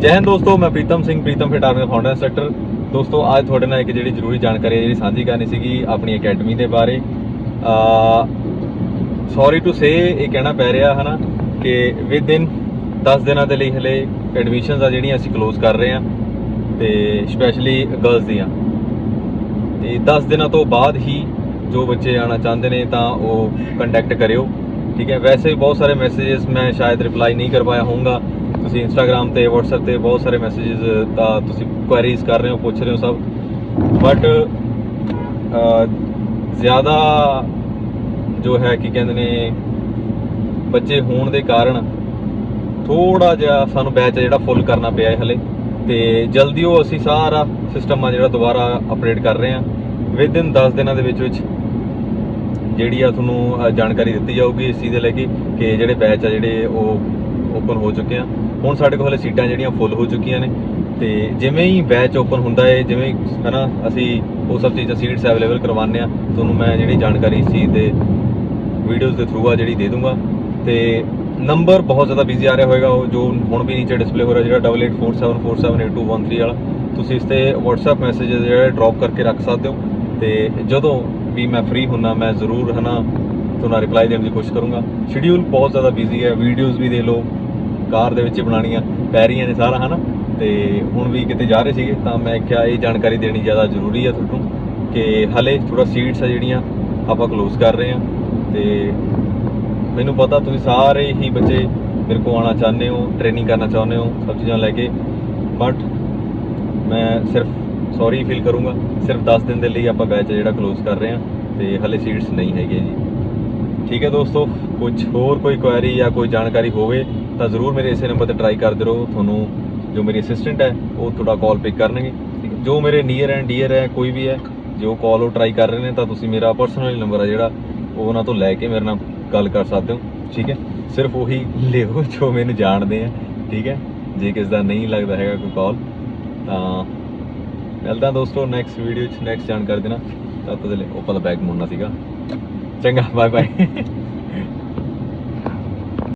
ਜੈ ਹਿੰਦ ਦੋਸਤੋ, ਮੈਂ ਪ੍ਰੀਤਮ ਸਿੰਘ, ਪ੍ਰੀਤਮ ਫਿਟ ਆਰਮੀ ਦਾ ਫਾਊਂਡਰ ਇੰਸਟ੍ਰਕਟਰ ਦੋਸਤੋ, ਅੱਜ ਤੁਹਾਡੇ ਨਾਲ ਇੱਕ ਜਿਹੜੀ ਜ਼ਰੂਰੀ ਜਾਣਕਾਰੀ ਹੈ, ਜਿਹੜੀ ਸਾਂਝੀ ਕਰਨੀ ਸੀਗੀ ਆਪਣੀ ਅਕੈਡਮੀ ਦੇ ਬਾਰੇ। ਸੌਰੀ ਟੂ ਸੇ ਇਹ ਕਹਿਣਾ ਪੈ ਰਿਹਾ ਹਨਾ ਕਿ ਵਿਦ ਇਨ 10 ਦਿਨਾਂ ਦੇ ਲਈ ਹਲੇ ਐਡਮਿਸ਼ਨਸ ਆ ਜਿਹੜੀਆਂ ਅਸੀਂ ਕਲੋਜ਼ ਕਰ ਰਹੇ ਹਾਂ ਤੇ ਸਪੈਸ਼ਲੀ ਗਰਲਸ ਦੀਆਂ। ਤੇ 10 ਦਿਨਾਂ ਤੋਂ ਬਾਅਦ ਹੀ ਜੋ ਬੱਚੇ ਆਣਾ ਚਾਹੁੰਦੇ ਨੇ ਤਾਂ ਉਹ ਕੰਟੈਕਟ ਕਰਿਓ, ਠੀਕ ਹੈ? ਵੈਸੇ ਵੀ ਬਹੁਤ ਸਾਰੇ ਮੈਸੇजेस ਮੈਂ ਸ਼ਾਇਦ ਰਿਪਲਾਈ ਨਹੀਂ ਕਰ ਪਾਇਆ ਹੋਊਂਗਾ। ਤੁਸੀਂ ਇੰਸਟਾਗ੍ਰam ਤੇ, WhatsApp ਤੇ ਬਹੁਤ ਸਾਰੇ ਮੈਸੇजेस ਦਾ ਤੁਸੀਂ ਕੁਐਰੀਜ਼ ਕਰ ਰਹੇ ਹੋ, ਪੁੱਛ ਰਹੇ ਹੋ ਸਭ। ਬਟ ਜ਼ਿਆਦਾ ਜੋ ਹੈ, ਕੀ ਕਹਿੰਦੇ ਨੇ, ਬੱਚੇ ਹੋਣ ਦੇ ਕਾਰਨ ਥੋੜਾ ਜਿਹਾ ਸਾਨੂੰ ਬੈਚ ਜਿਹੜਾ ਫੁੱਲ ਕਰਨਾ ਪਿਆ ਹੈ ਹਲੇ। ਤੇ ਜਲਦੀ ਉਹ ਅਸੀਂ ਸਾਰਾ ਸਿਸਟਮ ਆ ਜਿਹੜਾ ਦੁਬਾਰਾ ਅਪਡੇਟ ਕਰ ਰਹੇ ਹਾਂ। ਵਿਦ ਇਨ 10 ਦਿਨਾਂ ਦੇ ਵਿੱਚ ਵਿੱਚ ਜਿਹੜੀ ਆ ਤੁਹਾਨੂੰ ਜਾਣਕਾਰੀ ਦਿੱਤੀ ਜਾਊਗੀ ਇਸ ਚੀਜ਼ ਦੇ ਲੈ ਕੇ ਕਿ ਜਿਹੜੇ ਬੈਚ ਆ ਜਿਹੜੇ ਉਹ ਓਪਨ ਹੋ ਚੁੱਕੇ ਆ। ਹੁਣ ਸਾਡੇ ਕੋਲ ਹਲੇ ਸੀਟਾਂ ਜਿਹੜੀਆਂ ਫੁੱਲ ਹੋ ਚੁੱਕੀਆਂ ਨੇ। ਤੇ ਜਿਵੇਂ ਹੀ ਬੈਚ ਓਪਨ ਹੁੰਦਾ ਹੈ ਜਿਵੇਂ ਹੀ ਹਨਾ, ਅਸੀਂ ਉਹ ਸਭ ਚੀਜ਼ਾਂ ਸੀਟਸ ਅਵੇਲੇਬਲ ਕਰਵਾਉਂਦੇ ਆ, ਤੁਹਾਨੂੰ ਮੈਂ ਜਿਹੜੀ ਜਾਣਕਾਰੀ ਇਸ ਚੀਜ਼ ਦੇ ਵੀਡੀਓਜ਼ ਦੇ ਥਰੂ ਆ ਜਿਹੜੀ ਦੇ ਦੂੰਗਾ। ਤੇ ਨੰਬਰ ਬਹੁਤ ਜ਼ਿਆਦਾ ਬਿਜ਼ੀ ਆ ਰਿਹਾ ਹੋਵੇਗਾ ਉਹ ਜੋ ਹੁਣ ਵੀ ਨੀਚੇ ਡਿਸਪਲੇ ਹੋ ਰਿਹਾ ਜਿਹੜਾ 8847478213 ਵਾਲਾ। ਤੁਸੀਂ ਇਸ ਤੇ WhatsApp ਮੈਸੇਜ ਜਿਹੜਾ ਡ੍ਰੌਪ ਕਰਕੇ ਰੱਖ ਸਕਦੇ ਹੋ। ਤੇ ਜਦੋਂ ਵੀ ਮੈਂ ਫ੍ਰੀ ਹੁੰਨਾ, ਮੈਂ ਜ਼ਰੂਰ ਹਨਾ, ਤੁਹਾਨੂੰ ਰਿਪਲਾਈ ਦੇਣ ਦੀ ਕੋਸ਼ਿਸ਼ ਕਰੂੰਗਾ। ਸ਼ਡਿਊਲ ਬਹੁਤ ਜ਼ਿਆਦਾ ਬਿਜ਼ੀ ਹੈ ਵੀਡੀਓਜ਼ ਵੀ ਦੇ ਲਓ। ਕਾਰ ਦੇ ਵਿੱਚ ਬਣਾਉਣੀਆਂ ਪੈ ਰਹੀਆਂ ਨੇ ਸਾਰਾ, ਹਨਾ? ਤੇ ਹੁਣ ਵੀ ਕਿਤੇ ਜਾ ਰਹੇ ਸੀਗੇ, ਤਾਂ ਮੈਂ ਕਿਹਾ ਇਹ ਜਾਣਕਾਰੀ ਦੇਣੀ ਜ਼ਿਆਦਾ ਜ਼ਰੂਰੀ ਹੈ ਤੁਹਾਨੂੰ ਕਿ ਹਲੇ ਥੋੜਾ ਸੀਟਸ ਆ ਜਿਹੜੀਆਂ, ਆਪਾਂ ਕਲੋਜ਼ ਕਰ ਰਹੇ ਹਾਂ। ਤੇ ਮੈਨੂੰ ਪਤਾ ਤੁਸੀਂ ਸਾਰੇ ਹੀ ਬੱਚੇ ਮੇਰੇ ਕੋਲ ਆਉਣਾ ਚਾਹੁੰਦੇ ਹੋ ਟ੍ਰੇਨਿੰਗ ਕਰਨਾ ਚਾਹੁੰਦੇ ਹੋ, ਸਭ ਚੀਜ਼ਾਂ ਲੈ ਕੇ। ਬਟ ਮੈਂ ਸਿਰਫ ਸੌਰੀ ਫੀਲ ਕਰੂੰਗਾ, ਸਿਰਫ 10 ਦਿਨ ਦੇ ਲਈ ਆਪਾਂ ਬੈਚ ਜਿਹੜਾ ਕਲੋਜ਼ ਕਰ ਰਹੇ ਹਾਂ, ਤੇ ਹਲੇ ਸੀਟਸ ਨਹੀਂ ਹੈਗੇ ਜੀ। ਠੀਕ ਹੈ ਦੋਸਤੋ ਕੁਝ ਹੋਰ ਕੋਈ ਕੁਐਰੀ ਜਾਂ ਕੋਈ ਜਾਣਕਾਰੀ ਹੋਵੇ ਤਾਂ ਜ਼ਰੂਰ ਮੇਰੇ ਇਸੇ ਨੰਬਰ ਤੇ ਟਰਾਈ ਕਰਦੇ ਰਹੋ। ਤੁਹਾਨੂੰ ਜੋ ਮੇਰੀ ਅਸਿਸਟੈਂਟ ਹੈ ਉਹ ਤੁਹਾਡਾ ਕਾਲ ਪਿਕ ਕਰਨਗੇ। ਜੋ ਮੇਰੇ ਨੀਅਰ ਐਂਡ ਡੀਅਰ ਹੈ ਕੋਈ ਵੀ ਹੈ ਜੋ ਕਾਲ ਉਹ ਟਰਾਈ ਕਰ ਰਹੇ ਨੇ ਤਾਂ ਤੁਸੀਂ ਮੇਰਾ ਪਰਸਨਲ ਨੰਬਰ ਹੈ ਜਿਹੜਾ ਉਹ ਉਹਨਾਂ ਤੋਂ ਲੈ ਕੇ ਮੇਰੇ ਨਾਲ ਗੱਲ ਕਰ ਸਕਦੇ ਹੋ। ਠੀਕ ਹੈ? ਸਿਰਫ ਉਹੀ ਲਿਓ ਜੋ ਮੈਨੂੰ ਜਾਣਦੇ ਆ। ਠੀਕ ਹੈ? ਜੇ ਕਿਸ ਦਾ ਨਹੀਂ ਲੱਗਦਾ ਹੈਗਾ ਕੋਈ ਕਾਲ ਤਾਂ ਮਿਲਦਾ ਦੋਸਤੋ ਨੈਕਸਟ ਵੀਡੀਓ ਚ ਨੈਕਸਟ ਜਾਣਕਾਰੀ ਦੇਣਾ। ਤਦ ਤੱਕ ਦੇ ਲਈ ਉਹ ਪਤਾ ਬੈਗ ਮੁੜਨਾ ਸੀਗਾ। ਚੰਗਾ ਬਾਏ ਬਾਏ